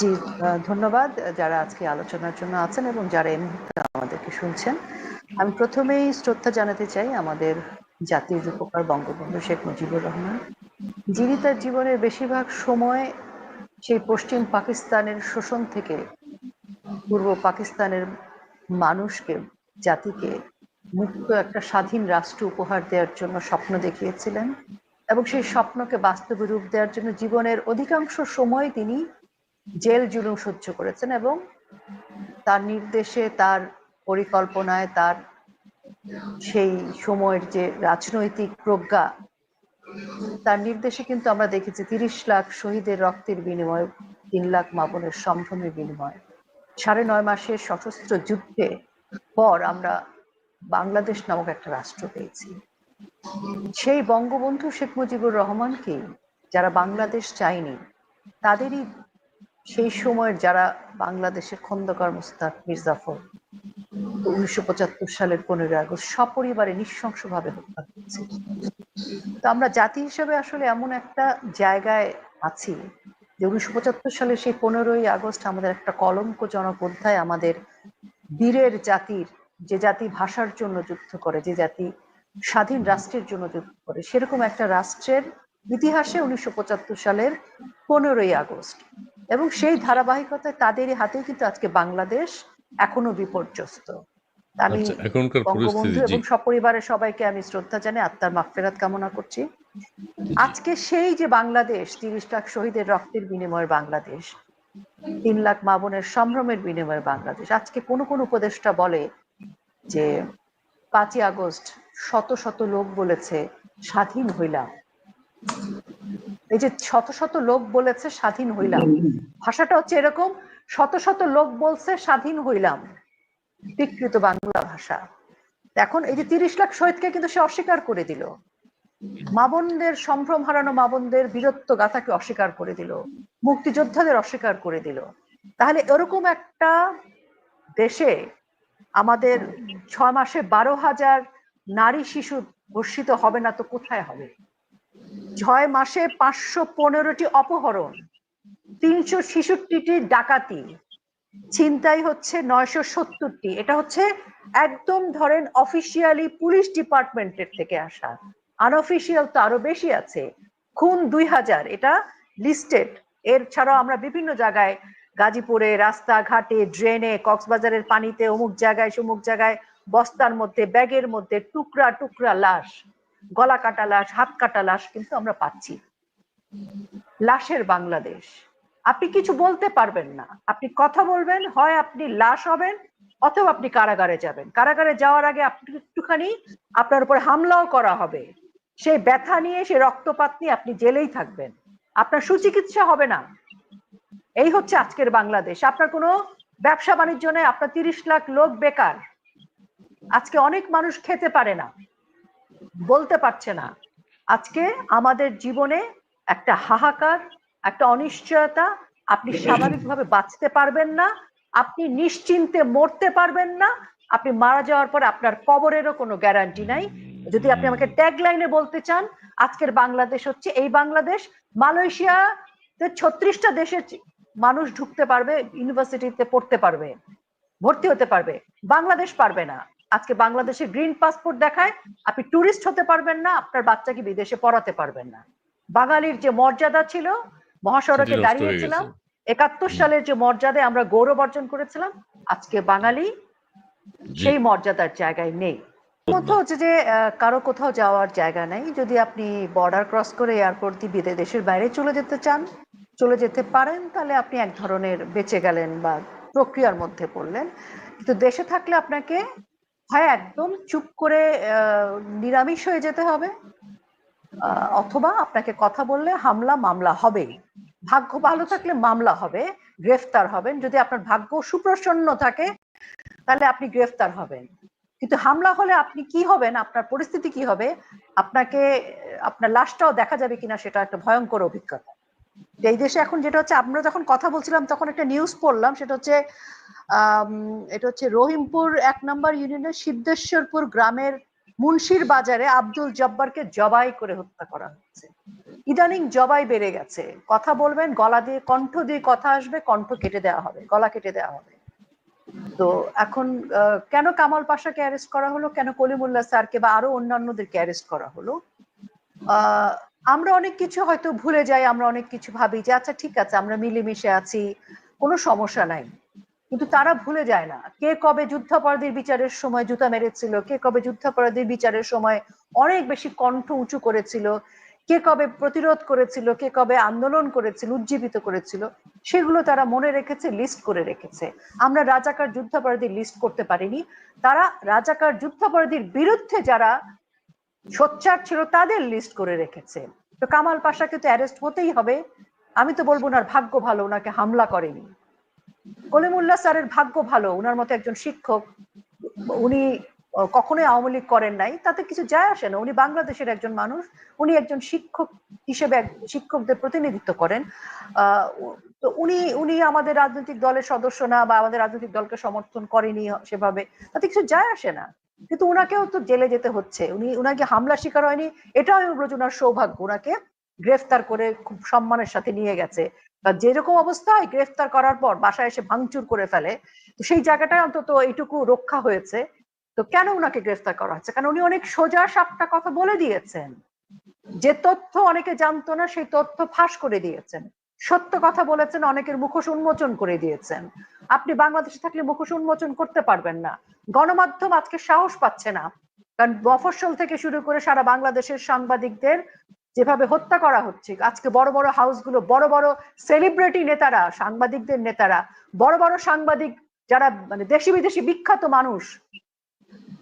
জি ধন্যবাদ যারা আজকে আলোচনার জন্য আছেন এবং যারা এই মুহূর্তে আমাদেরকে শুনছেন। আমি প্রথমেই শ্রদ্ধা জানাতে চাই আমাদের জাতির রূপকার বঙ্গবন্ধু শেখ মুজিবুর রহমান। যিনি তার জীবনের বেশিরভাগ সময় সেই পশ্চিম পাকিস্তানের শোষণ থেকে পূর্ব পাকিস্তানের মানুষকে, জাতিকে মুক্ত একটা স্বাধীন রাষ্ট্র উপহার দেওয়ার জন্য স্বপ্ন দেখিয়েছিলেন এবং সেই স্বপ্নকে বাস্তবে রূপ দেওয়ার জন্য জীবনের অধিকাংশ সময় তিনি জেল জুলুম সহ্য করেছেন এবং তার নির্দেশে, তার পরিকল্পনায়, তার সেই সময়ের যে রাজনৈতিক প্রজ্ঞা, তার নির্দেশে কিন্তু আমরা দেখেছি তিরিশ লাখ শহীদের রক্তের বিনিময়, তিন লাখ মাবনের সম্ভ্রমের বিনিময়। সাড়ে নয় মাসের সশস্ত্র যুদ্ধে পর আমরা বাংলাদেশ নামক একটা রাষ্ট্র পেয়েছি। সেই বঙ্গবন্ধু শেখ মুজিবুর রহমানকে যারা বাংলাদেশ চায়নি, তাদেরই সেই সময়ের যারা বাংলাদেশের খন্দকার মুস্তাক মির্জাফর উনিশশো পঁচাত্তর সালের পনেরোই আগস্ট সপরিবারে নৃশংসভাবে হত্যা করেছে। তো আমরা জাতি হিসেবে আসলে এমন একটা জায়গায় আছি যে উনিশশো পঁচাত্তর সালে সেই পনেরোই আগস্ট আমাদের একটা কলঙ্কজনক অধ্যায় আমাদের বীরের জাতির, যে জাতি ভাষার জন্য যুদ্ধ করে, যে জাতি স্বাধীন রাষ্ট্রের জন্য যুদ্ধ করে, সেরকম একটা রাষ্ট্রের ইতিহাসে উনিশশো পঁচাত্তর সালের পনেরোই আগস্ট। এবং সেই ধারাবাহিকতায় তাদেরই হাতে কিন্তু আজকে বাংলাদেশ এখনও বিপর্যস্ত। আমি বঙ্গবন্ধু এবং সপরিবারের সবাইকে আমি শ্রদ্ধা জানাই আত্মার মাগফেরাত কামনা করছি। আজকে সেই যে বাংলাদেশ তিরিশ লাখ শহীদের রক্তের বিনিময়ের বাংলাদেশ তিন লাখ মা বোনের সম্ভ্রমের বিনিময়ের বাংলাদেশ আজকে কোন কোন উপদেষ্টা বলে যে পাঁচই আগস্ট শত শত লোক বলেছে স্বাধীন হইলাম। এই যে শত শত লোক বলেছে, স্বাধীন হইলাম। ভাষাটা হচ্ছে এরকম, শত শত লোক বলছে, স্বাধীন হইলাম। বিকৃত বাংলা ভাষা। এখন এই যে তিরিশ লাখ শহীদকে কিন্তু সে অস্বীকার করে দিল। মাবনদের সম্ভ্রম হারানো মাবনদের বীরত্ব গাথাকে অস্বীকার করে দিল। মুক্তিযোদ্ধাদের অস্বীকার করে দিল। তাহলে এরকম একটা দেশে আমাদের ছয় মাসে বারো হাজার নারী শিশু ধর্ষিত হবে না তো কোথায় হবে? ছয় মাসে পাঁচশো পনেরোটি অপহরণ, তিনশো ছেষট্টিটি ডাকাতি, ছিনতাই হচ্ছে নয়শো সত্তরটি। এটা হচ্ছে একদম ধরেন অফিসিয়ালি পুলিশ ডিপার্টমেন্টের থেকে আসা। আনঅফিসিয়াল তো আরও বেশি আছে, খুন দুই হাজার, এটা লিস্টেড এর ছাড়াও আমরা বিভিন্ন জায়গায়, গাজীপুরে রাস্তাঘাটে ড্রেনে কক্সবাজারের পানিতে, অমুক জায়গায়, সমুক জায়গায়, বস্তার মধ্যে, ব্যাগের মধ্যে, টুকরা টুকরা লাশ। গলা কাটা লাশ হাত কাটা লাশ কিন্তু আমরা পাচ্ছি। লাশের বাংলাদেশ। আপনি কিছু বলতে পারবেন না। আপনি কথা বলবেন, হয় আপনি লাশ হবেন, অথবা আপনি কারাগারে যাবেন। কারাগারে যাওয়ার আগে আপনি একটুখানি আপনার উপর হামলাও করা হবে। সেই ব্যথা নিয়ে, সেই রক্তপাত নিয়ে আপনি জেলেই থাকবেন। আপনার সুচিকিৎসা হবে না। এই হচ্ছে আজকের বাংলাদেশ। আপনার কোনো ব্যবসা বাণিজ্য নেই, আপনার তিরিশ লাখ লোক বেকার। আজকে অনেক মানুষ খেতে পারে না। বলতে পারছে না। আজকে আমাদের জীবনে একটা হাহাকার, একটা অনিশ্চয়তা আপনি স্বাভাবিকভাবে বাঁচতে পারবেন না, আপনি নিশ্চিন্তে মরতে পারবেন না, আপনি মারা যাওয়ার পর আপনার কবরেরও কোনো গ্যারান্টি নাই। যদি আপনি আমাকে ট্যাগ লাইনে বলতে চান, আজকের বাংলাদেশ হচ্ছে এই বাংলাদেশ। মালয়েশিয়াতে ছত্রিশটা দেশের মানুষ ঢুকতে পারবে, ইউনিভার্সিটিতে পড়তে পারবে, ভর্তি হতে পারবে, বাংলাদেশ পারবে না। আজকে বাংলাদেশে গ্রিন পাসপোর্ট দেখায় আপনি টুরিস্ট হতে পারবেন না আপনার বাচ্চাকে বিদেশে পড়াতে পারবেন না। বাঙালির যে মর্যাদা ছিল মহাসড়কে দাঁড়িয়েছিলাম একাত্তর সালের যে মর্যাদায় আমরা গৌরব অর্জন করেছিলাম আজকে বাঙালি সেই মর্যাদার জায়গায় নেই। কোথাও হচ্ছে যে কারও কোথাও যাওয়ার জায়গা নেই। যদি আপনি বর্ডার ক্রস করে এয়ারপোর্ট দিয়ে দেশের বাইরে চলে যেতে চান চলে যেতে পারেন তাহলে আপনি এক ধরনের বেঁচে গেলেন বা প্রক্রিয়ার মধ্যে পড়লেন। কিন্তু দেশে থাকলে আপনাকে হয় একদম চুপ করে নিরামিষ হয়ে যেতে হবে। অথবা আপনাকে কথা বললে হামলা মামলা হবেই। ভাগ্য ভালো থাকলে মামলা হবে, গ্রেফতার হবেন। যদি আপনার ভাগ্য সুপ্রসন্ন থাকে, তাহলে আপনি গ্রেফতার হবেন। কিন্তু হামলা হলে আপনি কি হবেন, আপনার পরিস্থিতি কি হবে, আপনাকে, আপনার লাশটাও দেখা যাবে কিনা, সেটা একটা ভয়ঙ্কর অভিজ্ঞতা। এই দেশে এখন যেটা হচ্ছে, আমরা যখন কথা বলছিলাম, তখন একটা নিউজ পড়লাম, সেটা হচ্ছে এটা হচ্ছে রহিমপুর এক নম্বর ইউনিয়নের সিদ্ধেশ্বরপুর গ্রামের মুন্সির বাজারে আব্দুল জব্বারকে জবাই করে হত্যা করা হচ্ছে। ইদানিং জবাই বেড়ে গেছে। কথা বলবেন, গলা দিয়ে কণ্ঠ দিয়ে কথা আসবে, কণ্ঠ কেটে দেওয়া হবে, গলা কেটে দেওয়া হবে। তো এখন কেন কামাল পাশাকে অ্যারেস্ট করা হলো? কেন কলিমুল্লাহ স্যারকে বা আরও অন্যান্যদেরকে অ্যারেস্ট করা হলো? আমরা অনেক কিছু হয়তো ভুলে যাই, আমরা অনেক কিছু ভাবি যে আচ্ছা ঠিক আছে, আমরা মিলেমিশে আছি, কোনো সমস্যা নাই। কিন্তু তারা ভুলে যায় না। কে কবে যুদ্ধাপরাধীর বিচারের সময় জুতা মেরেছিল, কে কবে যুদ্ধাপরাধীর বিচারের সময় অনেক বেশি কণ্ঠ উঁচু করেছিল, কে কবে প্রতিরোধ করেছিল, কে কবে আন্দোলন করেছিল, উজ্জীবিত করেছিল, সেগুলো তারা মনে রেখেছে, লিস্ট করে রেখেছে। আমরা রাজাকার যুদ্ধাপরাধীর লিস্ট করতে পারিনি। তারা রাজাকার যুদ্ধাপরাধীর বিরুদ্ধে যারা সোচ্চার ছিল তাদের লিস্ট করে রেখেছে। তো কামাল পাশাকে তো অ্যারেস্ট হতেই হবে। আমি তো বলব, ওনার ভাগ্য ভালো, ওনাকে হামলা করেনি। কলিমুল্লাহ স্যারের ভাগ্য ভালো, ওনার মতো একজন শিক্ষক। উনি কখনোই আওয়ামী লীগ করেন নাই। তাতে কিছু যায় আসে না। উনি বাংলাদেশের একজন মানুষ। উনি একজন শিক্ষক হিসেবে শিক্ষকদের প্রতিনিধিত্ব করেন। তো উনি উনি আমাদের রাজনৈতিক দলের সদস্য না বা আমাদের রাজনৈতিক দলকে সমর্থন করেনি সেভাবে। তাতে কিছু যায় আসে না। কিন্তু উনাকেও তো জেলে যেতে হচ্ছে। উনি, উনাকে হামলা শিকার হয়নি। এটাও ওনার সৌভাগ্য। উনাকে গ্রেফতার করে খুব সম্মানের সাথে নিয়ে গেছে। বা যেরকম অবস্থায় গ্রেফতার করার পর বাসায় এসে ভাঙচুর করে ফেলে, তো সেই জায়গাটায় অন্তত এইটুকু রক্ষা হয়েছে। তো কেন উনাকে গ্রেফতার করা হচ্ছে? কারণ উনি অনেক সোজা সাপটা কথা বলে দিয়েছেন। যে তথ্য অনেকে জানতো না, সেই তথ্য ফাঁস করে দিয়েছেন। সত্য কথা বলেছেন, অনেকের মুখোশ উন্মোচন করে দিয়েছেন। আপনি বাংলাদেশে থাকলে মুখোশ উন্মোচন করতে পারবেন না। গণমাধ্যম আজকে সাহস পাচ্ছে না। কারণ মফস্বল থেকে শুরু করে সারা বাংলাদেশের সাংবাদিকদের যেভাবে হত্যা করা হচ্ছে, আজকে বড় বড় হাউসগুলো, বড় বড় সেলিব্রিটি নেতারা, সাংবাদিকদের নেতারা, বড় বড় সাংবাদিক যারা মানে দেশি বিদেশি বিখ্যাত মানুষ,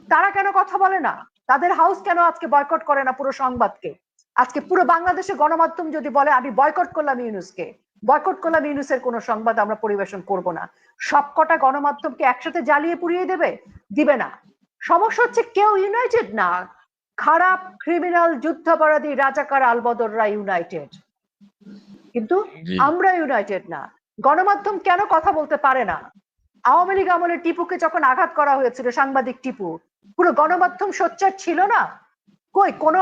তারা কেন কথা বলে না? তাদের হাউস কেন আজকে বয়কট করে না পুরো সংবাদকে? আজকে পুরো বাংলাদেশে গণমাধ্যম যদি বলে, আমি বয়কট করলাম ইউনুসকে। বয়কট করলাম ইউনুসের কোনো সংবাদ আমরা পরিবেশন করব না। সবকটা গণমাধ্যমকে একসাথে জ্বালিয়ে পুড়িয়ে দেবে? দিবে না। সমস্যা হচ্ছে কেউ ইউনাইটেড না? খারাপ ক্রিমিনাল যুদ্ধাপরাধী রাজাকার আলবদররা ইউনাইটেড। কিন্তু আমরা ইউনাইটেড না। গণমাধ্যম কেন কথা বলতে পারে না? আওয়ামী লীগ আমলে টিপুকে যখন আঘাত করা হয়েছিল সাংবাদিক টিপু পুরো গণমাধ্যম সোচ্চার ছিল না? কই? কোন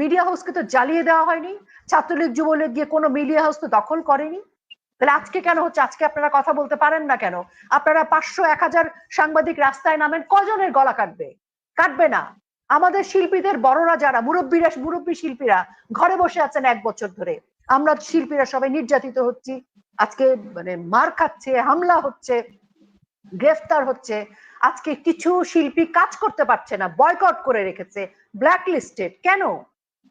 মিডিয়া হাউসকে তো জ্বালিয়ে দেওয়া হয়নি। ছাত্রলীগ, যুবলীগ গিয়ে কোনো মিডিয়া হাউস তো দখল করেনি। তাহলে আজকে কেন হচ্ছে? আজকে আপনারা কথা বলতে পারেন না কেন? আপনারা পাঁচশো এক হাজার সাংবাদিক রাস্তায় নামেন, কজনের গলা কাটবে? কাটবে না। আমাদের শিল্পীদের বড়রা যারা, মুরব্বীরা, মুরব্বী শিল্পীরা, ঘরে বসে আছেন এক বছর ধরে। আমরা শিল্পীরা সবাই নির্যাতিত হচ্ছি। আজকে মানে মার খাচ্ছে, হামলা হচ্ছে, গ্রেফতার হচ্ছে। আজকে কিছু শিল্পী কাজ করতে পারছে না বয়কট করে রেখেছে। ব্ল্যাক লিস্টেড কেন?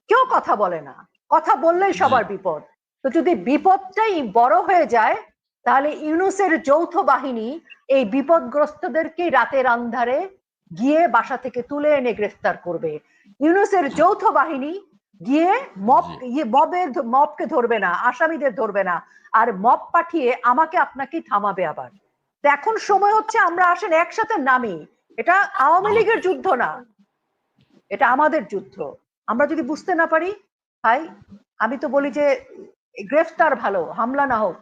কেউ কথা বলে না। কথা বললেই সবার বিপদ। তো যদি বিপদটাই বড় হয়ে যায় তাহলে ইউনুসের যৌথ বাহিনী এই বিপদগ্রস্তদেরকে রাতের আন্ধারে গিয়ে বাসা থেকে তুলে এনে গ্রেফতার করবে। ইউনুসের যৌথ বাহিনী গিয়ে মব জি। ইয়ে মবের মবকে ধরবে না আসামিদের ধরবে না আর মব পাঠিয়ে আমাকে আপনাকে থামাবে আবার। তো এখন সময় হচ্ছে আমরা আসেন একসাথে নামি। এটা আওয়ামী লীগের যুদ্ধ না। এটা আমাদের যুদ্ধ। আমরা যদি বুঝতে না পারি, ভাই, আমি তো বলি যে, গ্রেফতার ভালো, হামলা না হোক।